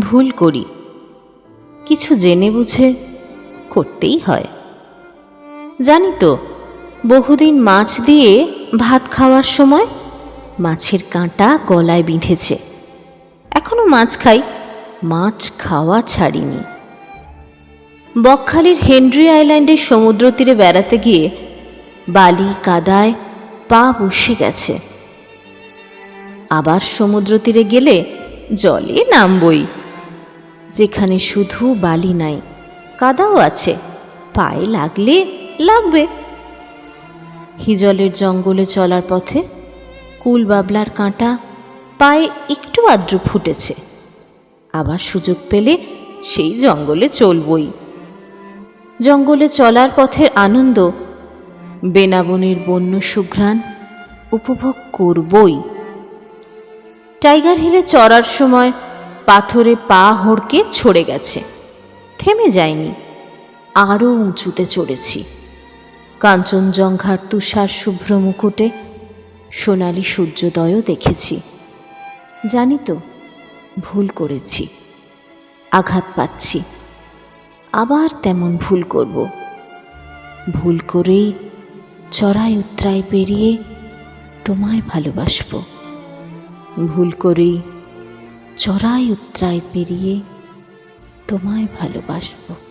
ভুল করি। কিছু জেনে বুঝে করতেই হয়। জানি তো, বহুদিন মাছ দিয়ে ভাত খাওয়ার সময় মাছের কাঁটা গলায় বিঁধেছে। এখনও মাছ খাই, মাছ খাওয়া ছাড়িনি। বকখালির হেনরি আইল্যান্ডের সমুদ্র তীরে বেড়াতে গিয়ে বালি কাদায় পা বসে গেছে। আবার সমুদ্র তীরে গেলে জলে নামবই। যেখানে শুধু বালি নাই, কাদাও আছে, পায়ে লাগলে লাগবে। হিজলের জঙ্গলে চলার পথে কুল বাবলার কাঁটা পায়ে একটু আদ্র ফুটেছে। আবার সুযোগ পেলে সেই জঙ্গলে চলবই। জঙ্গলে চলার পথের আনন্দ, বেনাবনের বন্য সুঘ্রাণ উপভোগ করবই। টাইগার হিলে চড়ার সময় পাথরে পা হড়কে ছড়ে গেছে। থেমে যায়নি আরও উঁচুতে চড়েছি। কাঞ্চনজঙ্ঘার তুষার শুভ্র মুকুটে সোনালি সূর্যোদয়ও দেখেছি। জানি তো, ভুল করেছি। আঘাত পাচ্ছি। আবার তেমন ভুল করব। ভুল করেই চড়াই উত্তরায় পেরিয়ে তোমায় ভালোবাসবো। ভুল করেই চড়াই উত্রায় পেরিয়ে তোমায় ভালোবাসবো।